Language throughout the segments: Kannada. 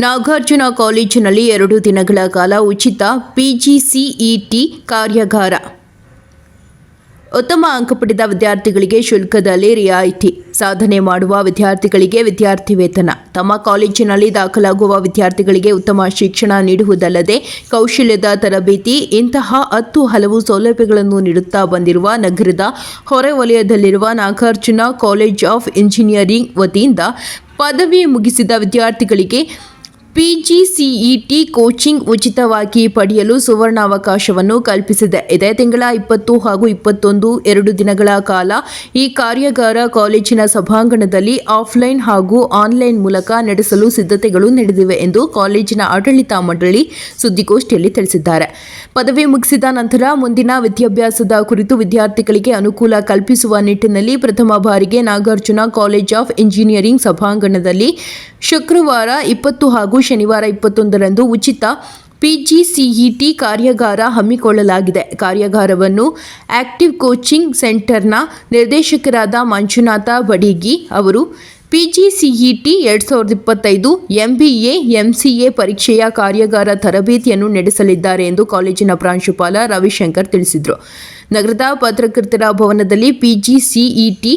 ನಾಗಾರ್ಜುನ ಕಾಲೇಜಿನಲ್ಲಿ ಎರಡು ದಿನಗಳ ಕಾಲ ಉಚಿತ ಪಿಜಿಸಿಇಟಿ ಕಾರ್ಯಾಗಾರ. ಉತ್ತಮ ಅಂಕ ಪಡೆದ ವಿದ್ಯಾರ್ಥಿಗಳಿಗೆ ಶುಲ್ಕದಲ್ಲಿ ರಿಯಾಯಿತಿ ಸಾಧನೆ ಮಾಡುವ ವಿದ್ಯಾರ್ಥಿಗಳಿಗೆ ವಿದ್ಯಾರ್ಥಿ ವೇತನ ತಮ್ಮ ಕಾಲೇಜಿನಲ್ಲಿ ದಾಖಲಾಗುವ ವಿದ್ಯಾರ್ಥಿಗಳಿಗೆ ಉತ್ತಮ ಶಿಕ್ಷಣ ನೀಡುವುದಲ್ಲದೆ ಕೌಶಲ್ಯದ ತರಬೇತಿ, ಇಂತಹ ಹತ್ತು ಹಲವು ಸೌಲಭ್ಯಗಳನ್ನು ನೀಡುತ್ತಾ ಬಂದಿರುವ ನಗರದ ಹೊರವಲಯದಲ್ಲಿರುವ ನಾಗಾರ್ಜುನ ಕಾಲೇಜ್ ಆಫ್ ಇಂಜಿನಿಯರಿಂಗ್ ವತಿಯಿಂದ ಪದವಿ ಮುಗಿಸಿದ ವಿದ್ಯಾರ್ಥಿಗಳಿಗೆ ಪಿಜಿಸಿಇಟಿ ಕೋಚಿಂಗ್ ಉಚಿತವಾಗಿ ಪಡೆಯಲು ಸುವರ್ಣಾವಕಾಶವನ್ನು ಕಲ್ಪಿಸಿದೆ. ಇದೇ ತಿಂಗಳ ಇಪ್ಪತ್ತು ಹಾಗೂ ಇಪ್ಪತ್ತೊಂದು ಎರಡು ದಿನಗಳ ಕಾಲ ಈ ಕಾರ್ಯಾಗಾರ ಕಾಲೇಜಿನ ಸಭಾಂಗಣದಲ್ಲಿ ಆಫ್ಲೈನ್ ಹಾಗೂ ಆನ್ಲೈನ್ ಮೂಲಕ ನಡೆಸಲು ಸಿದ್ಧತೆಗಳು ನಡೆದಿವೆ ಎಂದು ಕಾಲೇಜಿನ ಆಡಳಿತ ಮಂಡಳಿ ಸುದ್ದಿಗೋಷ್ಠಿಯಲ್ಲಿ ತಿಳಿಸಿದ್ದಾರೆ. ಪದವಿ ಮುಗಿಸಿದ ನಂತರ ಮುಂದಿನ ವಿದ್ಯಾಭ್ಯಾಸದ ಕುರಿತು ವಿದ್ಯಾರ್ಥಿಗಳಿಗೆ ಅನುಕೂಲ ಕಲ್ಪಿಸುವ ನಿಟ್ಟಿನಲ್ಲಿ ಪ್ರಥಮ ಬಾರಿಗೆ ನಾಗಾರ್ಜುನ ಕಾಲೇಜ್ ಆಫ್ ಇಂಜಿನಿಯರಿಂಗ್ ಸಭಾಂಗಣದಲ್ಲಿ ಶುಕ್ರವಾರ ಇಪ್ಪತ್ತು ಹಾಗೂ ಶನಿವಾರ ಇಪ್ಪತ್ತೊಂದರಂದು ಉಚಿತ ಪಿಜಿಸಿಇಟಿ ಕಾರ್ಯಾಗಾರ ಹಮ್ಮಿಕೊಳ್ಳಲಾಗಿದೆ. ಕಾರ್ಯಾಗಾರವನ್ನು ಆಕ್ಟಿವ್ ಕೋಚಿಂಗ್ ಸೆಂಟರ್ನ ನಿರ್ದೇಶಕರಾದ ಮಂಜುನಾಥ ಬಡಿಗಿ ಅವರು ಪಿಜಿಸಿಇಟಿ ಎರಡ್ ಸಾವಿರದ ಇಪ್ಪತ್ತೈದು ಎಂಬಿಎ ಎಂಸಿಎ ಪರೀಕ್ಷೆಯ ಕಾರ್ಯಾಗಾರ ತರಬೇತಿಯನ್ನು ನಡೆಸಲಿದ್ದಾರೆ ಎಂದು ಕಾಲೇಜಿನ ಪ್ರಾಂಶುಪಾಲ ರವಿಶಂಕರ್ ತಿಳಿಸಿದರು. ನಗರದ ಪತ್ರಕರ್ತರ ಭವನದಲ್ಲಿ ಪಿಜಿಸಿಇಟಿ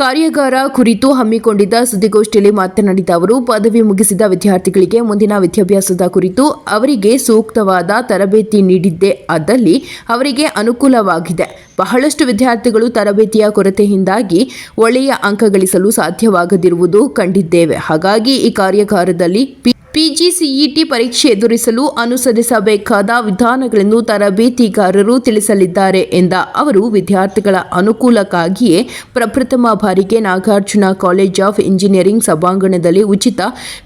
ಕಾರ್ಯಾಗಾರ ಕುರಿತು ಹಮ್ಮಿಕೊಂಡಿದ್ದ ಸುದ್ದಿಗೋಷ್ಠಿಯಲ್ಲಿ ಮಾತನಾಡಿದ ಅವರು, ಪದವಿ ಮುಗಿಸಿದ ವಿದ್ಯಾರ್ಥಿಗಳಿಗೆ ಮುಂದಿನ ವಿದ್ಯಾಭ್ಯಾಸದ ಕುರಿತು ಅವರಿಗೆ ಸೂಕ್ತವಾದ ತರಬೇತಿ ನೀಡಿದ್ದೇ ಆದಲ್ಲಿ ಅವರಿಗೆ ಅನುಕೂಲವಾಗಿದೆ. ಬಹಳಷ್ಟು ವಿದ್ಯಾರ್ಥಿಗಳು ತರಬೇತಿಯ ಕೊರತೆಯಿಂದಾಗಿ ಒಳ್ಳೆಯ ಅಂಕ ಗಳಿಸಲು ಸಾಧ್ಯವಾಗದಿರುವುದು ಕಂಡಿದ್ದೇವೆ. ಹಾಗಾಗಿ ಈ ಕಾರ್ಯಾಗಾರದಲ್ಲಿ ಪಿಜಿಸಿಇಟಿ ಪರೀಕ್ಷೆ ಎದುರಿಸಲು ಅನುಸರಿಸಬೇಕಾದ ವಿಧಾನಗಳನ್ನು ತರಬೇತಿಗಾರರು ತಿಳಿಸಲಿದ್ದಾರೆ ಎಂದ ಅವರು, ವಿದ್ಯಾರ್ಥಿಗಳ ಅನುಕೂಲಕ್ಕಾಗಿಯೇ ಪ್ರಪ್ರಥಮ ಬಾರಿಗೆ ನಾಗಾರ್ಜುನ ಕಾಲೇಜ್ ಆಫ್ ಇಂಜಿನಿಯರಿಂಗ್ ಸಭಾಂಗಣದಲ್ಲಿ ಉಚಿತ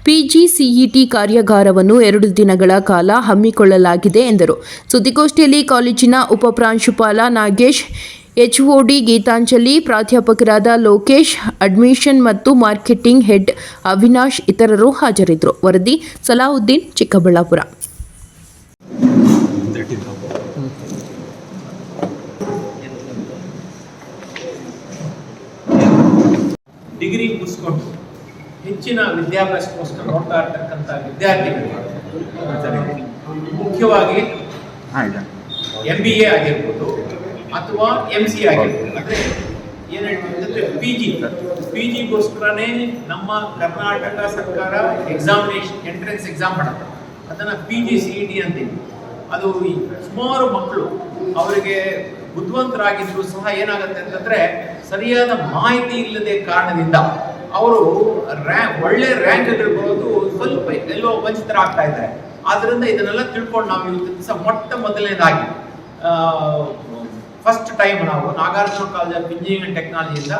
ಪಿಜಿಸಿಇಟಿ ಕಾರ್ಯಾಗಾರವನ್ನು ಎರಡು ದಿನಗಳ ಕಾಲ ಹಮ್ಮಿಕೊಳ್ಳಲಾಗಿದೆ ಎಂದರು. ಸುದ್ದಿಗೋಷ್ಠಿಯಲ್ಲಿ ಕಾಲೇಜಿನ ಉಪಪ್ರಾಂಶುಪಾಲ ನಾಗೇಶ್ ಎಚ್ಒಡಿ ಗೀತಾಂಜಲಿ ಪ್ರಾಧ್ಯಾಪಕರಾದ ಲೋಕೇಶ್ ಅಡ್ಮಿಷನ್ ಮತ್ತು ಮಾರ್ಕೆಟಿಂಗ್ ಹೆಡ್ ಅವಿನಾಶ್ ಇತರರು ಹಾಜರಿದ್ದರು. ವರದಿ ಸಲಾವುದ್ದೀನ್ ಚಿಕ್ಕಬಳ್ಳಾಪುರ. ಡಿಗ್ರಿ ಮುಗಿಸ್ಕೊಂಡು ಹೆಚ್ಚಿನ ವಿದ್ಯಾಭ್ಯಾಸಕ್ಕೋಸ್ಕರ ನೋಡ್ತಾ ಇರ್ತಕ್ಕಂಥ ವಿದ್ಯಾರ್ಥಿಗಳು ಮುಖ್ಯವಾಗಿ ಎಂ ಬಿ ಎ ಆಗಿರ್ಬೋದು ಅಥವಾ ಎಂ ಸಿ ಆಗಿರ್ಬೋದು. ಅಂದರೆ ಪಿ ಜಿ ಪಿ ಜಿಗೋಸ್ಕರನೇ ನಮ್ಮ ಕರ್ನಾಟಕ ಸರ್ಕಾರ ಎಕ್ಸಾಮಿನೇಷನ್ ಎಂಟ್ರೆನ್ಸ್ ಎಕ್ಸಾಮ್ ಮಾಡುತ್ತೆ. ಅದನ್ನು P G C E T ಅಂತೀವಿ. ಅದು ಸುಮಾರು ಮಕ್ಕಳು ಅವರಿಗೆ ಬುದ್ಧಿವಂತರಾಗಿದ್ರು ಸಹ ಏನಾಗುತ್ತೆ ಅಂತಂದ್ರೆ ಸರಿಯಾದ ಮಾಹಿತಿ ಇಲ್ಲದೆ ಕಾರಣದಿಂದ ಅವರು ರ್ಯಾಂಕ್ ಒಳ್ಳೆ ರ್ಯಾಂಕ್ ಬರೋದು ಸ್ವಲ್ಪ ಎಲ್ಲೋ ವಂಚಿತರಾಗ್ತಾ ಇದ್ದಾರೆ. ಆದ್ರಿಂದ ಇದನ್ನೆಲ್ಲ ತಿಳ್ಕೊಂಡು ನಾವು ಇವತ್ತು ದಿವಸ ಮೊಟ್ಟ ಮೊದಲನೇದಾಗಿ ಫಸ್ಟ್ ಟೈಮ್ ನಾವು Nagarjuna college of engineering and ಟೆಕ್ನಾಲಜಿಯಿಂದ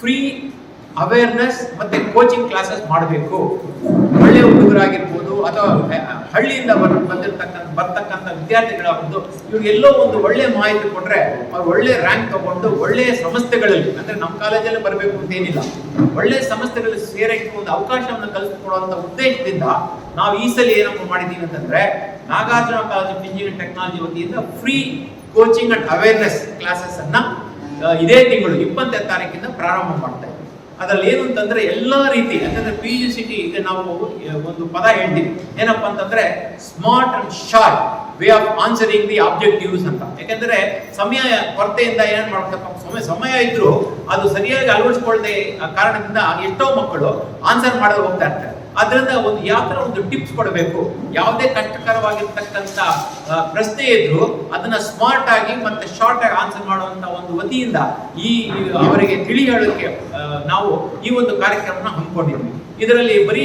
free awareness ಮತ್ತೆ ಕೋಚಿಂಗ್ ಕ್ಲಾಸಸ್ ಮಾಡಬೇಕು. ಒಳ್ಳೆಯ ಹುಡುಗರಾಗಿರ್ಬೋದು ಅಥವಾ ಹಳ್ಳಿಯಿಂದ ಬರ್, ಬಂದಿರತಕ್ಕಂಥ, ಬರ್ತಕ್ಕಂಥ ವಿದ್ಯಾರ್ಥಿಗಳಾಗಿದ್ದು ಇವ್ರಿಗೆ ಎಲ್ಲೋ ಒಂದು ಒಳ್ಳೆ ಮಾಹಿತಿ ಕೊಟ್ರೆ ಅವ್ರು ಒಳ್ಳೆ ರ್ಯಾಂಕ್ ತಗೊಂಡು ಒಳ್ಳೆ ಸಂಸ್ಥೆಗಳಲ್ಲಿ, ಅಂದ್ರೆ ನಮ್ಮ ಕಾಲೇಜಲ್ಲಿ ಬರಬೇಕು ಅಂತ ಏನಿಲ್ಲ, ಒಳ್ಳೆ ಸಂಸ್ಥೆಗಳಲ್ಲಿ ಸೇರಕ್ಕೆ ಒಂದು ಅವಕಾಶವನ್ನು ಕಲ್ಪಿಸಿಕೊಡುವಂತ ಉದ್ದೇಶದಿಂದ ನಾವು ಈ ಸಲ ಏನಪ್ಪ ಮಾಡಿದ್ದೀವಿ ಅಂತಂದ್ರೆ Nagarjuna college of engineering technology ವತಿಯಿಂದ free coaching and awareness classes ಅನ್ನ ಇದೇ ತಿಂಗಳು ಇಪ್ಪತ್ತನೇ ತಾರೀಕಿಂದ ಪ್ರಾರಂಭ ಮಾಡ್ತಾ ಅದ್ರಲ್ಲಿ ಏನು ಅಂತಂದ್ರೆ ಎಲ್ಲ ರೀತಿ, ಯಾಕಂದ್ರೆ ಪಿ ಯು ಸಿ ಟಿ ಈಗ ನಾವು ಒಂದು ಪದ ಹೇಳ್ತೀವಿ. ಏನಪ್ಪ ಅಂತಂದ್ರೆ smart and short way of answering the objectives ಅಂತ. ಯಾಕಂದ್ರೆ ಸಮಯ, ಕೊರತೆಯಿಂದ ಏನ್ ಮಾಡ್ತಪ್ಪ ಸಮಯ ಸಮಯ ಇದ್ರು ಅದು ಸರಿಯಾಗಿ ಅಳವಡಿಸ್ಕೊಳ್ಳದೆ ಕಾರಣದಿಂದ ಎಷ್ಟೋ ಮಕ್ಕಳು ಆನ್ಸರ್ ಮಾಡಲು ಹೋಗ್ತಾ ಇರ್ತಾರೆ. ಅದರಿಂದ ಒಂದು ಯಾವ ಒಂದು ಟಿಪ್ಸ್ ಕೊಡಬೇಕು. ಯಾವುದೇ ಕಷ್ಟಕರವಾಗಿರ್ತಕ್ಕಂಥ ಪ್ರಶ್ನೆ ಇದ್ರು ಅದನ್ನ ಸ್ಮಾರ್ಟ್ ಆಗಿ ಮತ್ತೆ ಶಾರ್ಟ್ ಆಗಿ ಆನ್ಸರ್ ಮಾಡುವಂತ ಒಂದು ವತಿಯಿಂದ ಈ ಅವರಿಗೆ ತಿಳಿ ಹೇಳೋಕೆ ನಾವು ಈ ಒಂದು ಕಾರ್ಯಕ್ರಮನ ಹಮ್ಮಿಕೊಂಡಿದ್ವಿ ಇದರಲ್ಲಿ ಬರೀ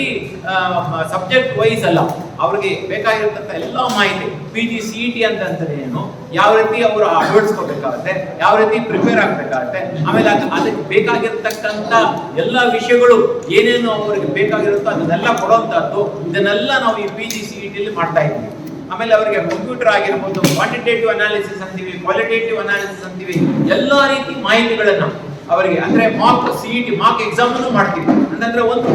ಸಬ್ಜೆಕ್ಟ್ ವೈಸ್ ಅಲ್ಲ, ಅವ್ರಿಗೆ ಬೇಕಾಗಿರತಕ್ಕಂಥ ಎಲ್ಲ ಮಾಹಿತಿ P G C E T ಅಂತ ಅಂತಾರೆ ಏನು, ಯಾವ ರೀತಿ ಅವರು ಅಳವಡಿಸ್ಕೋಬೇಕಾಗತ್ತೆ, ಯಾವ ರೀತಿ ಪ್ರಿಪೇರ್ ಆಗ್ಬೇಕಾಗತ್ತೆ, ಆಮೇಲೆ ಅದ್- ಅದಕ್ಕೆ ಬೇಕಾಗಿರ್ತಕ್ಕಂಥ ಎಲ್ಲ ವಿಷಯಗಳು ಏನೇನು ಅವರಿಗೆ ಬೇಕಾಗಿರುತ್ತೋ ಅದನ್ನೆಲ್ಲ ಕೊಡುವಂಥದ್ದು ಇದನ್ನೆಲ್ಲ ನಾವು ಈ ಪಿ ಜಿ ಸಿ ಇ ಟಿಲಿ ಮಾಡ್ತಾ ಇದ್ದೀವಿ. ಆಮೇಲೆ ಅವರಿಗೆ ಕಂಪ್ಯೂಟರ್ ಆಗಿರ್ಬೋದು ಕ್ವಾಂಟಿಟೇಟಿವ್ ಅನಾಲಿಸಿಸ್ ಅಂತೀವಿ ಕ್ವಾಲಿಟೇಟಿವ್ ಅನಾಲಿಸಿಸ್ ಅಂತೀವಿ, ಎಲ್ಲ ರೀತಿ ಮಾಹಿತಿಗಳನ್ನ ಅವರಿಗೆ, ಅಂದ್ರೆ mock C T mock exam ಮಾಡ್ತೀವಿ. ಅಂತಂದ್ರೆ ಒಂದು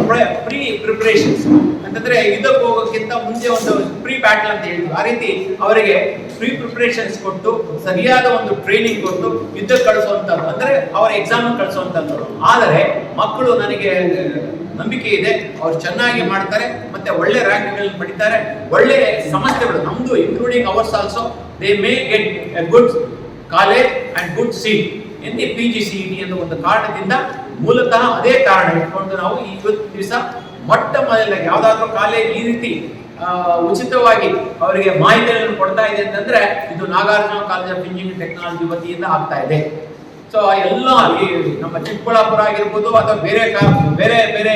ಪ್ರೀ ಪ್ರಿಪರೇಷನ್ಸ್ ಅಂತಂದ್ರೆ ಇದಕ್ಕೆ ಹೋಗೋಕ್ಕಿಂತ ಮುಂಚೆ ಒಂದು ಪ್ರೀ ಬ್ಯಾಟಲ್ ಅಂತ ಹೇಳಿದ್ವಿ ಆ ರೀತಿ ಅವರಿಗೆ ಪ್ರೀ ಪ್ರಿಪರೇಷನ್ಸ್ ಕೊಟ್ಟು, ಸರಿಯಾದ ಒಂದು ಟ್ರೈನಿಂಗ್ ಕೊಟ್ಟು ಯುದ್ಧಕ್ಕೆ ಕಳಿಸುವಂತದ್ದು. ಅಂದ್ರೆ ಅವರ ಎಕ್ಸಾಮ್ ಕಳಿಸುವಂತದ್ದು. ಆದರೆ ಮಕ್ಕಳು ನನಗೆ, ನಂಬಿಕೆ ಇದೆ. ಅವ್ರು ಚೆನ್ನಾಗಿ ಮಾಡ್ತಾರೆ, ಮತ್ತೆ ಒಳ್ಳೆ ರ್ಯಾಂಕ್ಗಳನ್ನು ಪಡಿತಾರೆ. ಒಳ್ಳೆ ಸಮಸ್ಯೆಗಳು, ನಮ್ದು including ours also they may get good college and good seat the P G C T ಅನ್ನೋ ಒಂದು ಕಾರಣದಿಂದ ಮೂಲತಃ ಅದೇ ಕಾರಣ ಇಟ್ಕೊಂಡು ನಾವು ಇವತ್ತು ದಿವಸ ಮೊಟ್ಟ ಮೊದಲ ಯಾವುದಾದ್ರೂ ಕಾಲೇಜ್ ಈ ರೀತಿ ಉಚಿತವಾಗಿ ಅವರಿಗೆ ಮಾಹಿತಿಗಳನ್ನು ಕೊಡ್ತಾ ಇದೆ ಅಂತಂದ್ರೆ ಇದು Nagarjuna college of engineering technology ವತಿಯಿಂದ ಆಗ್ತಾ ಇದೆ. ಸೊ ಎಲ್ಲ ನಮ್ಮ ಚಿಕ್ಕಬಳ್ಳಾಪುರ ಆಗಿರ್ಬೋದು ಅಥವಾ ಬೇರೆ ಬೇರೆ ಬೇರೆ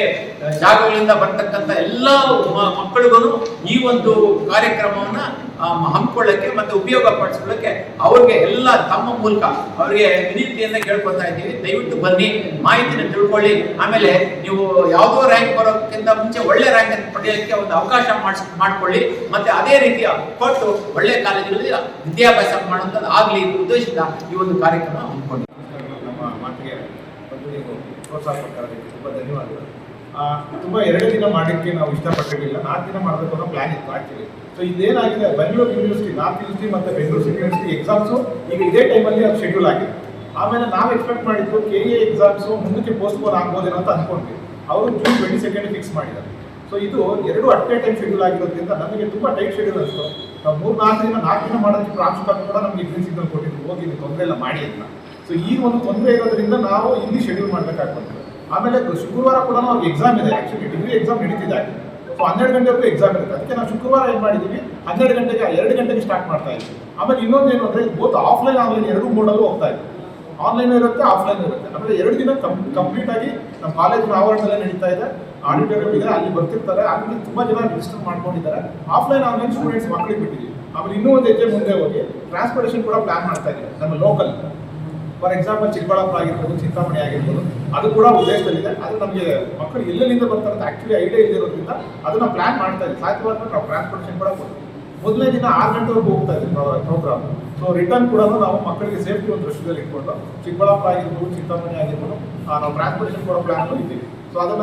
ಜಾಗಗಳಿಂದ ಬರ್ತಕ್ಕಂಥ ಎಲ್ಲ ಮಕ್ಕಳಿಗೂ ಈ ಒಂದು ಕಾರ್ಯಕ್ರಮವನ್ನ ಆ, ಹಮ್ಮಿಕೊಳ್ಳಕ್ಕೆ ಮತ್ತೆ ಉಪಯೋಗ ಪಡಿಸ್ಕೊಳ್ಳಕ್ಕೆ ಅವ್ರಿಗೆ ಎಲ್ಲ ತಮ್ಮ ಮೂಲಕ ಅವರಿಗೆ ವಿನಂತಿಯನ್ನ ಕೇಳ್ಕೊತಾ ಇದ್ದೀವಿ. ದಯವಿಟ್ಟು ಬನ್ನಿ ಮಾಹಿತಿನ ತಿಳ್ಕೊಳ್ಳಿ. ಆಮೇಲೆ ನೀವು ಯಾವುದೋ ರ್ಯಾಂಕ್ ಬರೋಕ್ಕಿಂತ ಮುಂಚೆ ಒಳ್ಳೆ ರ್ಯಾಂಕ್ ಪಡೆಯೋಕ್ಕೆ ಒಂದು ಅವಕಾಶ ಮಾಡಿಸ್ ಮಾಡ್ಕೊಳ್ಳಿ. ಮತ್ತೆ ಅದೇ ರೀತಿಯ ಕೊಟ್ಟು ಒಳ್ಳೆ ಕಾಲೇಜುಗಳಲ್ಲಿ ವಿದ್ಯಾಭ್ಯಾಸ ಮಾಡುವಂಥದ್ದು ಆಗಲಿ ಉದ್ದೇಶದ ಈ ಒಂದು ಕಾರ್ಯಕ್ರಮ ಹಮ್ಮಿಕೊಂಡು ನಮ್ಮ ಮಾತಿಗೆ ಪ್ರೋತ್ಸಾಹ ಕೊಡ್ತಾರೆ ತುಂಬ ಧನ್ಯವಾದಗಳು. ತುಂಬ ಎರಡು ದಿನ ಮಾಡಲಿಕ್ಕೆ ನಾವು ಇಷ್ಟಪಟ್ಟಿರಲಿಲ್ಲ. ನಾಲ್ಕು ದಿನ ಮಾಡಬೇಕು ಅನ್ನೋ ಪ್ಲಾನ್ ಇತ್ತು ಆ್ಯಕ್ಚುಲಿ ಸೊ ಇದೇನಾಗಿದೆ ಬೆಂಗಳೂರು ಯೂನಿವರ್ಸಿಟಿ ನಾರ್ತ್ ಯೂನಿವರ್ಸಿಟಿ ಮತ್ತು ಬೆಂಗಳೂರು ಸಿಟಿ ಯೂನಿವರ್ಸಿಟಿ ಎಕ್ಸಾಮ್ಸು ಈಗ ಇದೇ ಟೈಮಲ್ಲಿ ಅದು ಶೆಡ್ಯೂಲ್ ಆಗಿದೆ. ಆಮೇಲೆ ನಾವು ಎಕ್ಸ್ಪೆಕ್ಟ್ ಮಾಡಿದ್ದು ಕೆ ಎ ಎಕ್ಸಾಮ್ಸು ಮುಂದಕ್ಕೆ ಪೋಸ್ಟ್ಪೋನ್ ಆಗ್ಬೋದೇನೋ ಅಂತ ಅಂದ್ಕೊಂಡ್ವಿ ಅವರು ಜೂನ್ ಟ್ವೆಂಟಿ ಸೆಕೆಂಡ್ ಫಿಕ್ಸ್ ಮಾಡಿದ್ದಾರೆ. ಸೊ ಇದು ಎರಡು ಅಟ್ ಎ ಟೈಮ್ ಶೆಡ್ಯೂಲ್ ಆಗಿರೋದ್ರಿಂದ ನಮಗೆ ತುಂಬ ಟೈಟ್ ಶೆಡ್ಯೂಲ್ ಅನಿಸ್ತು. ನಾವು ಮೂರು, ನಾಲ್ಕು ದಿನ ನಾಲ್ಕು ದಿನ ಮಾಡೋದಕ್ಕೆ ಪ್ರಾಂಶುಪಾಲ ಕೂಡ ನಮಗೆ ಗ್ರೀನ್ ಸಿಗ್ನಲ್ ಕೊಟ್ಟಿದ್ದು ಹೋಗಿ ತೊಂದರೆ ಎಲ್ಲ ಮಾಡಿ ಅಂತ. ಸೊ ಈ ಒಂದು ತೊಂದರೆ ಇರೋದ್ರಿಂದ ನಾವು ಇಲ್ಲಿ ಶೆಡ್ಯೂಲ್ ಮಾಡಬೇಕಾಗ್ತದೆ ಆಮೇಲೆ ಶುಕ್ರವಾರ ಕೂಡ ಅವ್ರಿಗೆ ಎಕ್ಸಾಮ್ ಇದೆ. ಆ್ಯಕ್ಚುಲಿ ಡಿಗ್ರಿ ಎಕ್ಸಾಮ್ ನಡೀತಿದೆ. ಸೊ ಹನ್ನೆರಡು ಗಂಟೆವರೆಗೂ ಎಕ್ಸಾಮ್ ಇರುತ್ತೆ. ಅದಕ್ಕೆ ನಾವು ಶುಕ್ರವಾರ ಏನು ಮಾಡಿದ್ದೀವಿ ಹನ್ನೆರಡು ಗಂಟೆಗೆ, ಎರಡು ಗಂಟೆಗೆ ಸ್ಟಾರ್ಟ್ ಮಾಡ್ತಾ ಇದ್ವಿ. ಆಮೇಲೆ ಇನ್ನೊಂದು ಏನು ಅಂದರೆ ಬೋತ್ ಆಫ್ಲೈನ್ ಆನ್ಲೈನ್ ಎರಡೂ ಮೋಡಲ್ಲೂ ಹೋಗ್ತಾ ಇದೆ ಆನ್ಲೈನ್ ಇರುತ್ತೆ ಆಫ್ಲೈನ್ ಇರುತ್ತೆ. ಆಮೇಲೆ ಎರಡು ದಿನ ಕಂಪ್ಲೀಟ್ ಆಗಿ ನಮ್ಮ ಕಾಲೇಜಿನ ಆವರಣದಲ್ಲೇ ನಡೀತಾ ಇದೆ. ಆಡಿಟೋರಿಯಂ ಇದೆ, ಅಲ್ಲಿ ಬರ್ತಿರ್ತಾರೆ. ಅಲ್ಲಿ ತುಂಬ ಜನ ರಿಜಿಸ್ಟರ್ ಮಾಡ್ಕೊಂಡಿದ್ದಾರೆ. ಆಫ್ಲೈನ್ ಆನ್ಲೈನ್ ಸ್ಟೂಡೆಂಟ್ಸ್ ಮಕ್ಕಳಿಗೆ ಬಿಟ್ಟಿದ್ದೀವಿ ಆಮೇಲೆ ಇನ್ನೂ ಒಂದು ಹೆಜ್ಜೆ ಮುಂದೆ ಹೋಗಿ ಟ್ರಾನ್ಸ್ಪೋರ್ಟೇಷನ್ ಕೂಡ ಪ್ಲಾನ್ ಮಾಡ್ತಾ ಇದ್ದೀವಿ, ನಮ್ಮ ಲೋಕಲ್ ಫಾರ್ ಎಕ್ಸಾಂಪಲ್ ಚಿಕ್ಕಬಳ್ಳಾಪುರ ಆಗಿರ್ಬೋದು ಚಿಂತಾಮಣಿ ಆಗಿರ್ಬೋದು, ಅದು ಕೂಡ ಉದ್ದೇಶದಲ್ಲಿದೆ. ಅದು ನಮಗೆ ಮಕ್ಕಳು ಎಲ್ಲೆಲ್ಲಿಂದ ಬರ್ತಾರೆ ಅಂತ ಆಕ್ಚುಲಿ ಐಡಿಯಾ ಇಲ್ಲಿರೋದ್ರಿಂದ ಅದನ್ನ ಪ್ಲಾನ್ ಮಾಡ್ತಾ ಇದ್ದೀವಿ ಸಾಧ್ಯವಾದ ನಾವು ಟ್ರಾನ್ಸ್ಪೋರ್ಟೇಷನ್ ಕೂಡ ಕೊಡ್ತೀವಿ ಮೊದಲನೇ ದಿನ ಆರು ಗಂಟೆವರೆಗೂ ಹೋಗ್ತಾ ಇದೆ ಪ್ರೋಗ್ರಾಮ್ ಸೊ ರಿಟರ್ನ್ ಕೂಡ ನಾವು ಮಕ್ಕಳಿಗೆ ಸೇಫ್ಟಿ ಒಂದು ದೃಷ್ಟಿಯಲ್ಲಿ ಇಟ್ಕೊಂಡು ಚಿಕ್ಕಬಳ್ಳಾಪುರ ಆಗಿರ್ಬೋದು ಚಿಂತಾಮಣಿ ಆಗಿರ್ಬೋದು ನಾವು ಟ್ರಾನ್ಸ್ಪೋರ್ಟೇಷನ್ ಕೂಡ ಪ್ಲಾನ್ ಇದ್ದೀವಿ. ಸೊ ಅದನ್ನ